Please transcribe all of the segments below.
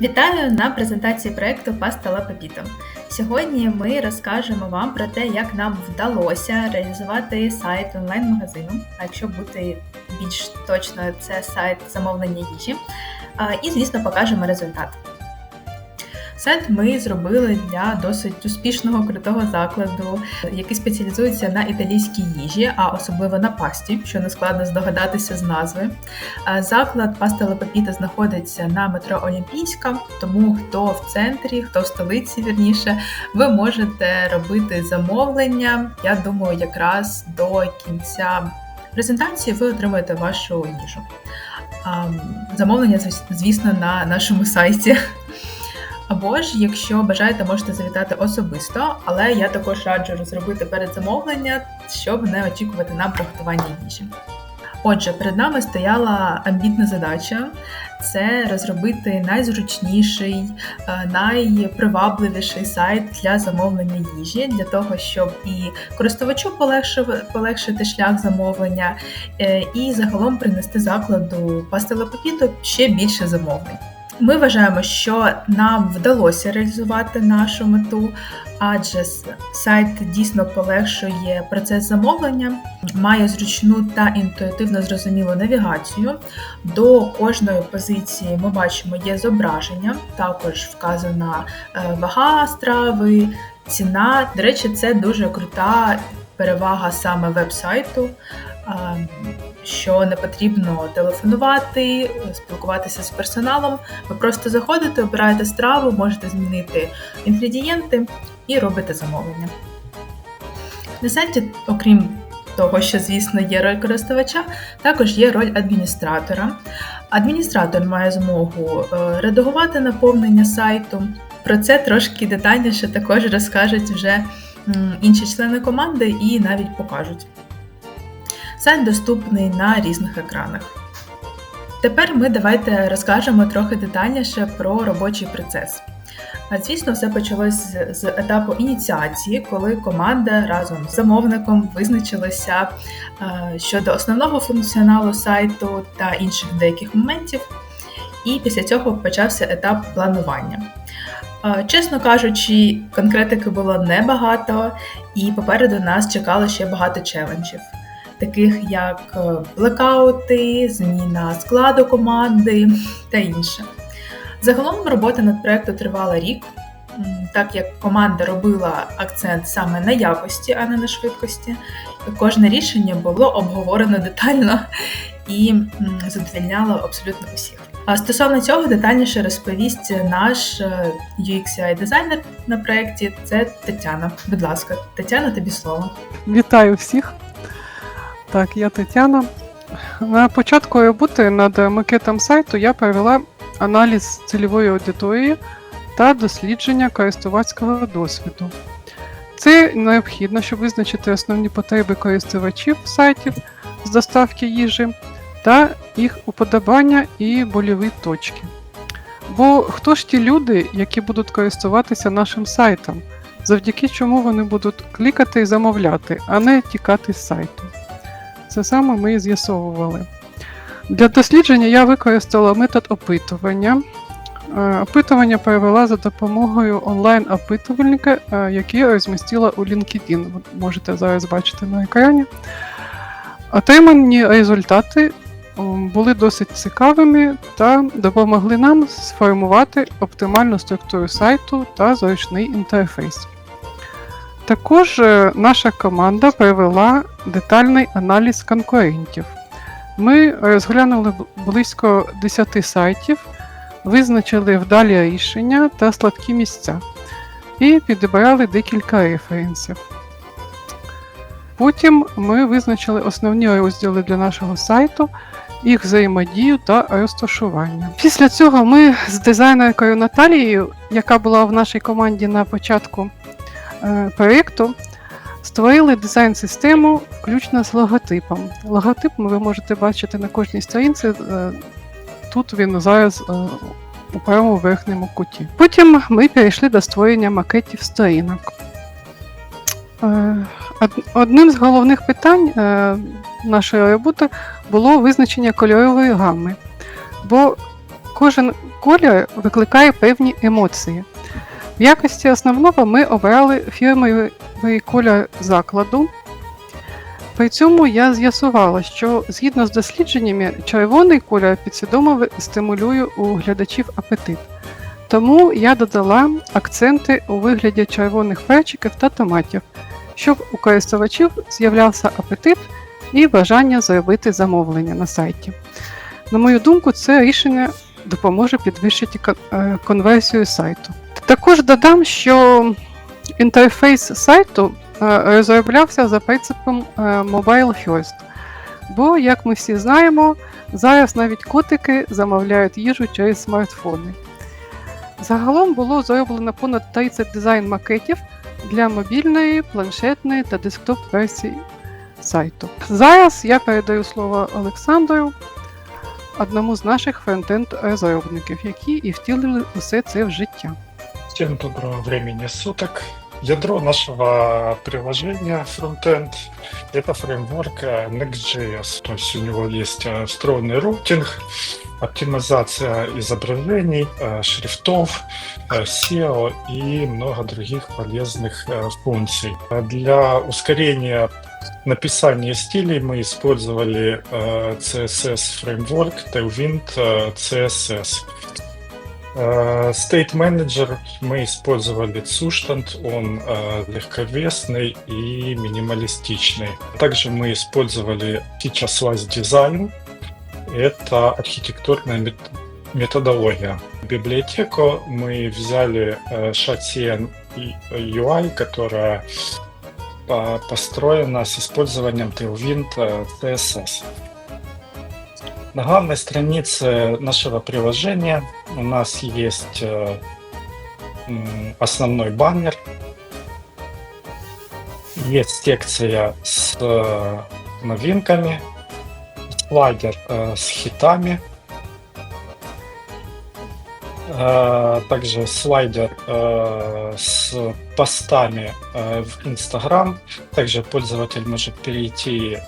Вітаю на презентації проекту Паста Ла Пепіто. Сьогодні ми розкажемо вам про те, як нам вдалося реалізувати сайт онлайн-магазину. А якщо бути більш точно, це сайт замовлення їжі. І, звісно, покажемо результат. Сайт ми зробили для досить успішного крутого закладу, який спеціалізується на італійській їжі, а особливо на пасті, що не складно здогадатися з назви. А Заклад Паста Ла Пепіта знаходиться на метро Олімпійська, тому хто в центрі, хто в столиці вірніше, ви можете робити замовлення. Я думаю, якраз до кінця презентації ви отримаєте вашу їжу. Замовлення, звісно, на нашому сайті. Або ж, якщо бажаєте, можете завітати особисто, але я також раджу розробити передзамовлення, щоб не очікувати на приготування їжі. Отже, перед нами стояла амбітна задача це розробити найзручніший, е, найпривабливіший сайт для замовлення їжі, для того, щоб і користувачу полегшити шлях замовлення, е, і загалом принести закладу пастила Пепіто ще більше замовлень. Ми вважаємо, що нам вдалося реалізувати нашу мету, адже сайт дійсно полегшує процес замовлення, має зручну та інтуїтивно зрозумілу навігацію. До кожної позиції ми бачимо є зображення, також вказана е, вага страви, ціна. До речі, це дуже крута перевага саме веб-сайту. Що не потрібно телефонувати, спілкуватися з персоналом. Ви просто заходите, обираєте страву, можете змінити інгредієнти і робите замовлення. На сайті, окрім того, що, звісно, є роль користувача, також є роль адміністратора. Адміністратор має змогу е, редагувати наповнення сайту. Про це трошки детальніше також розкажуть вже інші члени команди і навіть покажуть. Сайт доступний на різних екранах. Тепер ми давайте розкажемо трохи детальніше про робочий процес. Звісно, все почалось з- етапу ініціації, коли команда разом з замовником визначилася щодо основного функціоналу сайту та інших деяких моментів. І після цього почався етап планування. Чесно кажучи, конкретики було небагато, і попереду нас чекало ще багато челенджів, таких як е, блекаути, зміна складу команди та інше. Загалом робота над проектом тривала рік, так як команда робила акцент саме на якості, а не на швидкості. Кожне рішення було обговорено детально і задовільняло абсолютно усіх. А стосовно цього детальніше розповість наш е, UX дизайнер на проєкті це Тетяна. Будь ласка, Тетяна, тобі слово. Вітаю всіх. Так, я Тетяна. На початку роботи над макетом сайту я провела аналіз цільової аудиторії та дослідження користувацького досвіду. Це необхідно, щоб визначити основні потреби користувачів сайтів з доставки їжі та їх уподобання і больові точки. Бо хто ж ті люди, які будуть користуватися нашим сайтом? завдяки чому вони будуть клікати і замовляти, а не тікати з сайту. Це саме ми і з'ясовували. Для дослідження я використала метод опитування. Е, Опитування провела за допомогою онлайн-опитувальника, е, який розмістила у LinkedIn. Ви можете зараз бачити на екрані. Отримані результати були досить цікавими та допомогли нам сформувати оптимальну структуру сайту та зручний інтерфейс. Також е, наша команда провела детальний аналіз конкурентів. Ми розглянули близько 10 сайтів, визначили вдалі рішення та слабкі місця і підібрали декілька референсів. Потім ми визначили основні розділи для нашого сайту, їх взаємодію та розташування. Після цього ми з дизайнеркою Наталією, яка була в нашій команді на початку е, проєкту, створили дизайн-систему, включно з логотипом. Логотип ви можете бачити на кожній сторінці. е, Тут він зараз е, у правому верхньому куті. Потім ми перейшли до створення макетів сторінок. Е, Одним з головних питань е, нашої роботи було визначення кольорової гами, бо кожен колір викликає певні емоції. В якості основного ми обрали фірмовий колір закладу. При цьому я з'ясувала, що згідно з дослідженнями, червоний колір підсвідомо стимулює у глядачів апетит. Тому я додала акценти у вигляді червоних перчиків та томатів, щоб у користувачів з'являвся апетит і бажання зробити замовлення на сайті. На мою думку, це рішення допоможе підвищити е, конверсію сайту. Також додам, що інтерфейс сайту е, розроблявся за принципом е, Mobile First. Бо, як ми всі знаємо, зараз навіть котики замовляють їжу через смартфони. Загалом було зроблено понад 30 дизайн-макетів для мобільної, планшетної та десктоп-версій сайту. Зараз я передаю слово Олександру, одному з наших фронтенд-розробників, які і втілили усе це в життя. Всем доброго времени суток. Ядро нашего приложения Frontend — это фреймворк Next.js. То есть у него есть э, встроенный рутинг, оптимизация изображений, э, шрифтов, э, SEO и много других полезных функций. Для ускорения написания стилей мы использовали э, CSS фреймворк Tailwind CSS. Э, State Manager мы использовали Zustand, он э, легковесный и минималистичный. Также мы использовали Feature Slice Design, это архитектурная мет- методология. Библиотеку мы взяли э, Shatian и- UI, которая по- построена с использованием Tailwind CSS. На главной странице нашего приложения у нас есть э, основной баннер, есть секция с э, новинками, слайдер э, с хитами, также слайдер с постами в Instagram. Также пользователь может перейти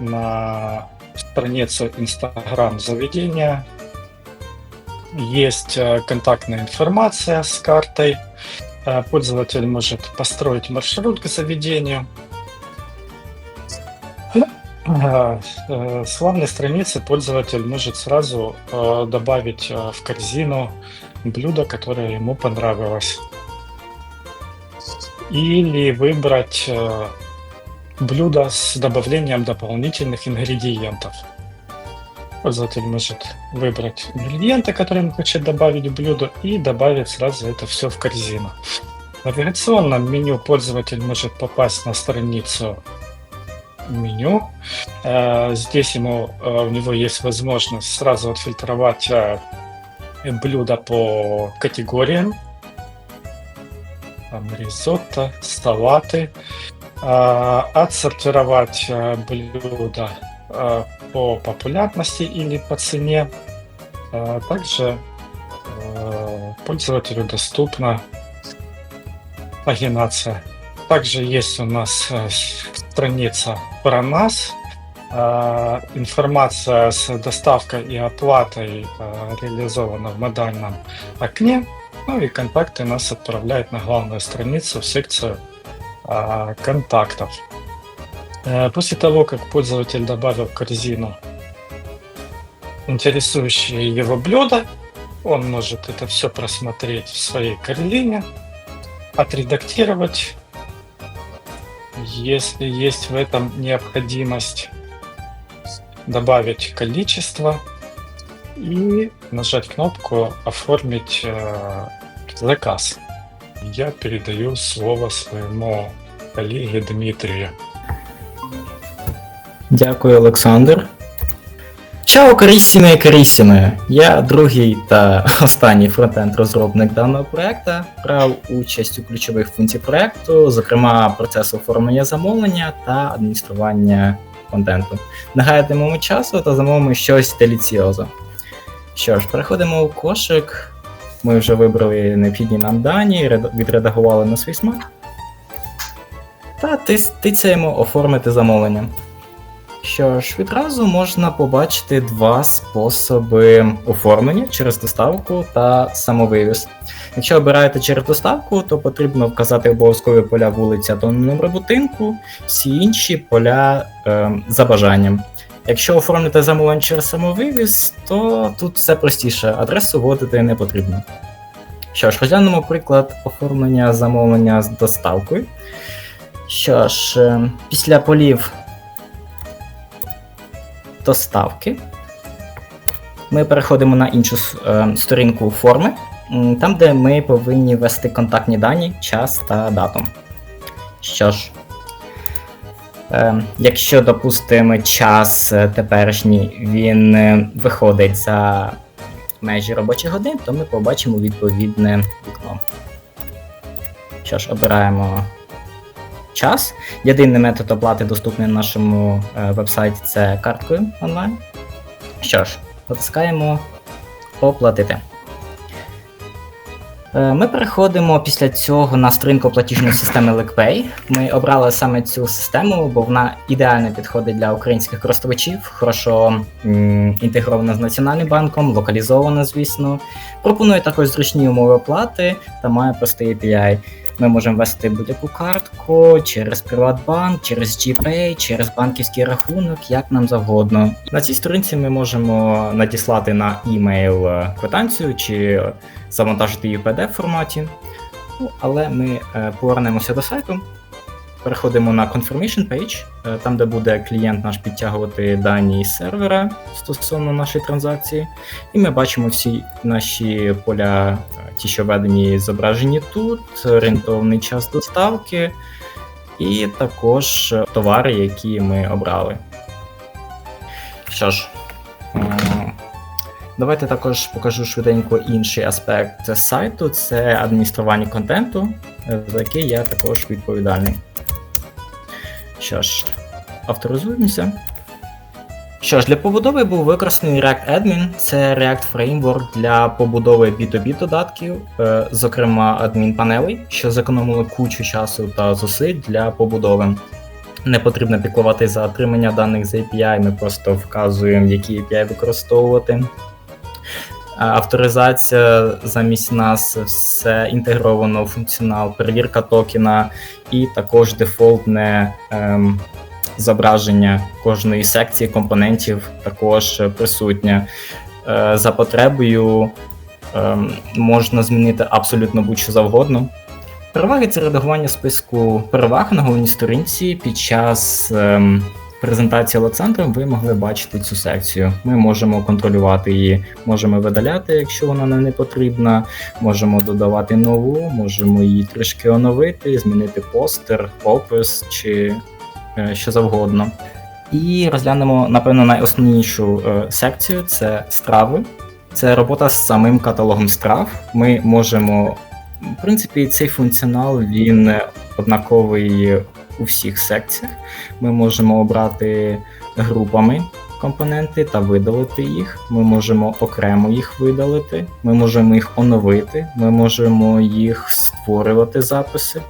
на страницу Instagram заведения. Есть э, контактная информация с картой. Э, Пользователь может построить маршрут к заведению. Э, э, С главной страницы пользователь может сразу добавить в корзину блюдо, которое ему понравилось. Или выбрать блюдо с добавлением дополнительных ингредиентов. Пользователь может выбрать ингредиенты, которые он хочет добавить в блюдо, и добавить сразу это все в корзину. В навигационном меню пользователь может попасть на страницу меню. Э, Здесь ему, э, у него есть возможность сразу отфильтровать э, блюда по категориям. Там ризотто, салаты, отсортировать э, блюда э, по популярности или по цене. А Также э, пользователю доступна пагинация. Также есть у нас страница про нас. А, Информация с доставкой и оплатой реализована в модальном окне. Ну и контакты нас отправляют на главную страницу в секцию а, контактов. Э, После того, как пользователь добавил в корзину интересующие его блюда, он может это все просмотреть в своей корзине, отредактировать, если есть в этом необходимость, добавить количество и нажать кнопку «Оформить э, заказ». Я передаю слово своему коллеге Дмитрию. Дякую, Олександр. Чао, карісіме, карісіме. Я другий та останній фронтенд-розробник даного проекту. Брав участь у ключових функцій проекту, зокрема процесу оформлення замовлення та адміністрування контенту. Не гайтимемо часу та замовимо щось деліціозо. Що ж, переходимо у кошик. Ми вже вибрали необхідні нам дані, відредагували на свій смак. Та тицяємо оформити замовлення. Що ж, відразу можна побачити два способи оформлення через доставку та самовивіз. Якщо обираєте через доставку, то потрібно вказати обов'язкові поля вулиця та номер будинку, всі інші поля е, за бажанням. Якщо оформити замовлення через самовивіз, то тут все простіше, адресу вводити не потрібно. Що ж, розглянемо приклад оформлення замовлення з доставкою. Що ж, е, після полів доставки ми переходимо на іншу е, сторінку форми, там, де ми повинні ввести контактні дані, час та дату. Що ж, якщо, допустимо, час е, теперішній він е, виходить за межі робочих годин, то ми побачимо відповідне вікно. Що ж, обираємо час. Єдиний метод оплати доступний на нашому е, вебсайті це карткою онлайн. Що ж, натискаємо оплатити. Е, Ми переходимо після цього на сторінку платіжної системи LickPay. Ми обрали саме цю систему, бо вона ідеально підходить для українських користувачів, хорошо інтегрована з Національним банком, локалізована, звісно. Пропонує також зручні умови оплати та має простий API. Ми можемо ввести будь-яку картку через Приватбанк, через GPay, через банківський рахунок, як нам завгодно. На цій сторінці ми можемо надіслати на імейл е, квитанцію чи завантажити її в PDF форматі. Ну, але ми е, повернемося до сайту. Переходимо на Confirmation Page, е, там, де буде клієнт наш підтягувати дані з сервера стосовно нашої транзакції. І ми бачимо всі наші поля, е, ті, що введені, зображені тут, орієнтовний час доставки, і також товари, які ми обрали. Що ж, давайте також покажу швиденько інший аспект сайту це адміністрування контенту, за який я також відповідальний. Що ж, авторизуємося. Що ж, для побудови був використаний React Admin, це React Framework для побудови B2B додатків, е, зокрема адмінпанелей, що зекономили кучу часу та зусиль для побудови. Не потрібно піклувати за отримання даних з API, ми просто вказуємо, які API використовувати. Авторизація замість нас все інтегровано, в функціонал, перевірка токена і також дефолтне ем, зображення кожної секції компонентів також присутнє. Е, за потребою ем, можна змінити абсолютно будь-що завгодно. Переваги це редагування списку переваг на головній сторінці під час ем, презентації Олександром ви могли бачити цю секцію. Ми можемо контролювати її, можемо видаляти, якщо вона нам не потрібна, можемо додавати нову, можемо її трішки оновити, змінити постер, опис чи що завгодно. І розглянемо, напевно, найосновнішу е, секцію це страви. Це робота з самим каталогом страв. Ми можемо, в принципі, цей функціонал він однаковий у всіх секціях. Ми можемо обрати групами компоненти та видалити їх. Ми можемо окремо їх видалити, ми можемо їх оновити, ми можемо їх створювати записи.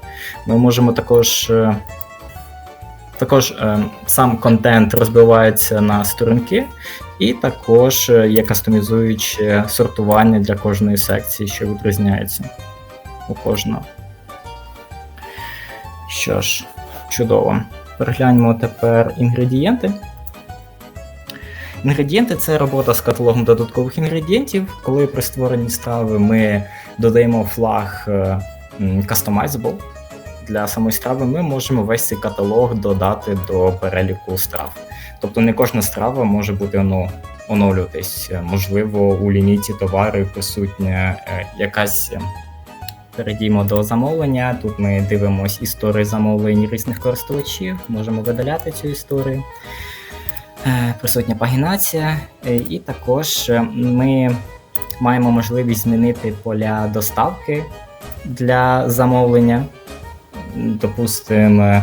Ми можемо також. Також е, сам контент розбивається на сторінки, і також е, є кастомізуюче сортування для кожної секції, що відрізняється у кожного. Що ж, чудово. Перегляньмо тепер інгредієнти. Інгредієнти це робота з каталогом додаткових інгредієнтів. Коли при створенні страви ми додаємо флаг е, Customizable для самої страви, ми можемо весь цей каталог додати до переліку страв. Тобто не кожна страва може бути ну, оновлюватись. Можливо, у лінійці товарів присутня е, якась. е, Перейдімо до замовлення. Тут ми дивимося історії замовлень різних користувачів, можемо видаляти цю історію. Е, Присутня пагінація, і також ми маємо можливість змінити поля доставки для замовлення. Допустимо,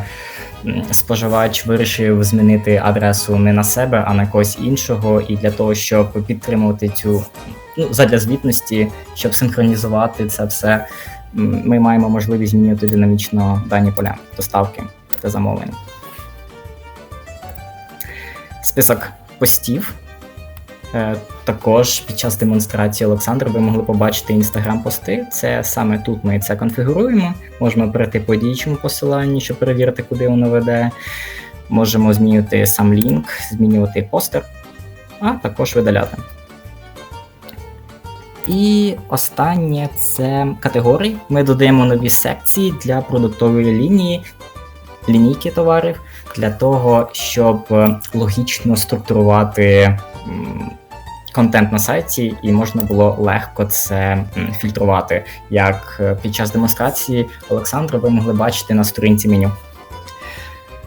споживач вирішив змінити адресу не на себе, а на когось іншого, і для того, щоб підтримувати цю ну, задля звітності, щоб синхронізувати це все, ми маємо можливість змінювати динамічно дані поля доставки та замовлень. список постів. Е, Також під час демонстрації Олександра ви могли побачити інстаграм-пости. Це саме тут ми це конфігуруємо. Можемо перейти по діючому посиланню, щоб перевірити, куди воно веде. Можемо змінювати сам лінк, змінювати постер, а також видаляти. І останнє це категорії. Ми додаємо нові секції для продуктової лінії, лінійки товарів, для того, щоб е, логічно структурувати контент на сайті, і можна було легко це фільтрувати. Як е, під час демонстрації Олександра ви могли бачити на сторінці меню.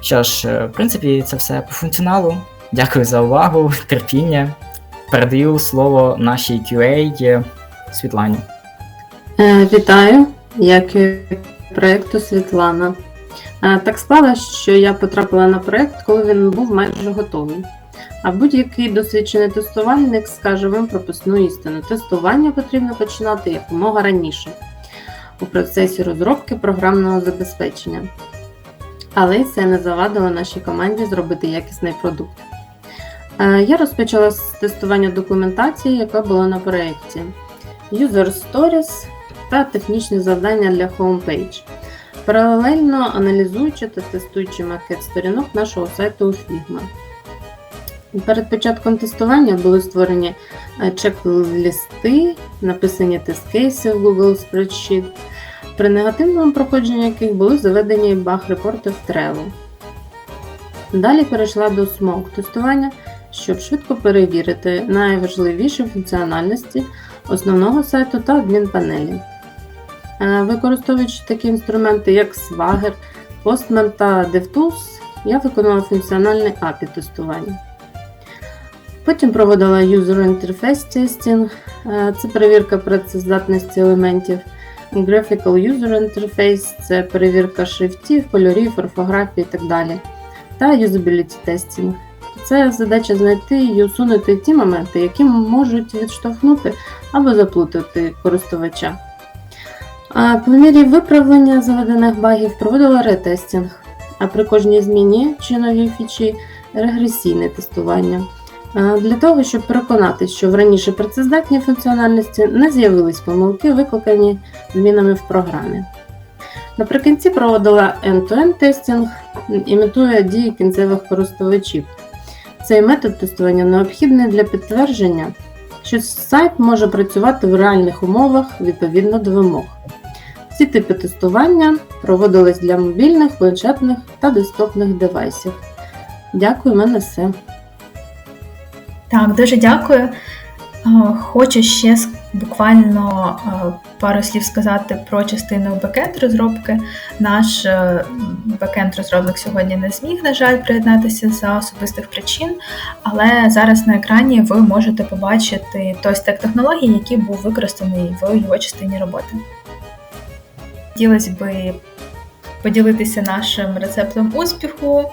Що ж, е, в принципі, це все по функціоналу. Дякую за увагу, терпіння. Передаю слово нашій QA Світлані. Е, Вітаю, я QA проєкту Світлана. Так склалося, що я потрапила на проєкт, коли він був майже готовий. А будь-який досвідчений тестувальник скаже вам прописну істину. Тестування потрібно починати якомога раніше у процесі розробки програмного забезпечення. Але це не завадило нашій команді зробити якісний продукт. Е, Я розпочала з тестування документації, яка була на проєкті. User Stories та технічні завдання для Homepage, паралельно аналізуючи та тестуючи макет сторінок нашого сайту у Figma. Перед початком тестування були створені е, чек-листи, написані тест-кейси в Google Spreadsheet, при негативному проходженні яких були заведені баг-репорти в Trello. Далі перейшла до смог тестування, щоб швидко перевірити найважливіші функціональності основного сайту та адмінпанелі. Е, Використовуючи такі інструменти, як Swagger, Postman та DevTools, я виконала функціональний API тестування. Потім проводила User Interface Testing, е, це перевірка працездатності елементів. Graphical User Interface це перевірка шрифтів, кольорів, орфографії і так далі. Та Usability Testing. Це задача знайти і усунути ті моменти, які можуть відштовхнути або заплутати користувача. А по мірі виправлення заведених багів проводила ретестінг, а при кожній зміні чи новій фічі регресійне тестування. А Для того, щоб переконатися, що в раніше працездатній функціональності не з'явились помилки, викликані змінами в програмі. Наприкінці проводила end-to-end тестінг, імітує дії кінцевих користувачів. Цей метод тестування необхідний для підтвердження, що сайт може працювати в реальних умовах відповідно до вимог. Ці типи тестування проводились для мобільних, планшетних та десктопних девайсів. Дякую, в мене все. Так, дуже дякую. Е, Хочу ще буквально е, пару слів сказати про частину бекенд розробки. Наш е, бекенд розробник сьогодні не зміг, на жаль, приєднатися за особистих причин, але зараз на екрані ви можете побачити той стек технологій, який був використаний в його частині роботи. Хотілося би поділитися нашим рецептом успіху.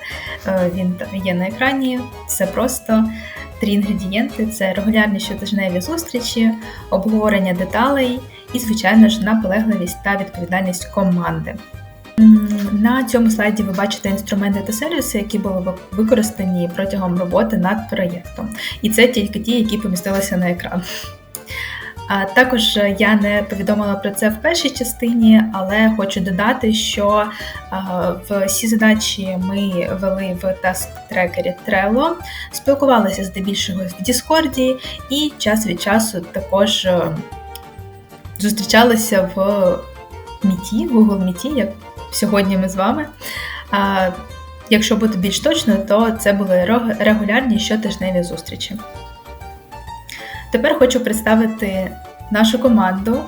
Він є на екрані. Це просто три інгредієнти: це регулярні щотижневі зустрічі, обговорення деталей і, звичайно ж, наполегливість та відповідальність команди. На цьому слайді ви бачите інструменти та сервіси, які були використані протягом роботи над проєктом. І це тільки ті, які помістилися на екран. Також е, я не повідомила про це в першій частині, але хочу додати, що е, всі задачі ми вели в таск-трекері Trello, спілкувалися здебільшого в Діскорді і час від часу також е, зустрічалися в Міті, Google Міті, як сьогодні ми з вами. Якщо бути більш точно, то це були регулярні щотижневі зустрічі. Тепер хочу представити нашу команду,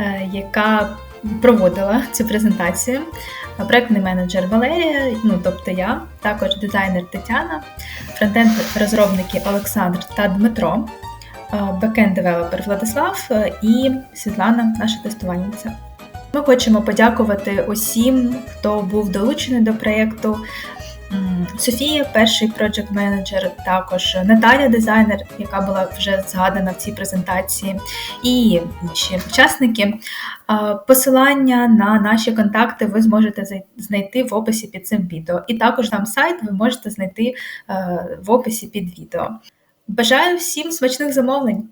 е, яка проводила цю презентацію. Проектний менеджер Валерія, ну тобто я, також дизайнер Тетяна, фронтенд розробники Олександр та Дмитро, бекенд девелопер Владислав е, і Світлана, наша тестувальниця. Ми хочемо подякувати усім, хто був долучений до проєкту. Софія, перший проджект менеджер, також Наталя, дизайнер, яка була вже згадана в цій презентації, і інші учасники. Посилання на наші контакти ви зможете знайти в описі під цим відео. І також там сайт ви можете знайти е, в описі під відео. Бажаю всім смачних замовлень!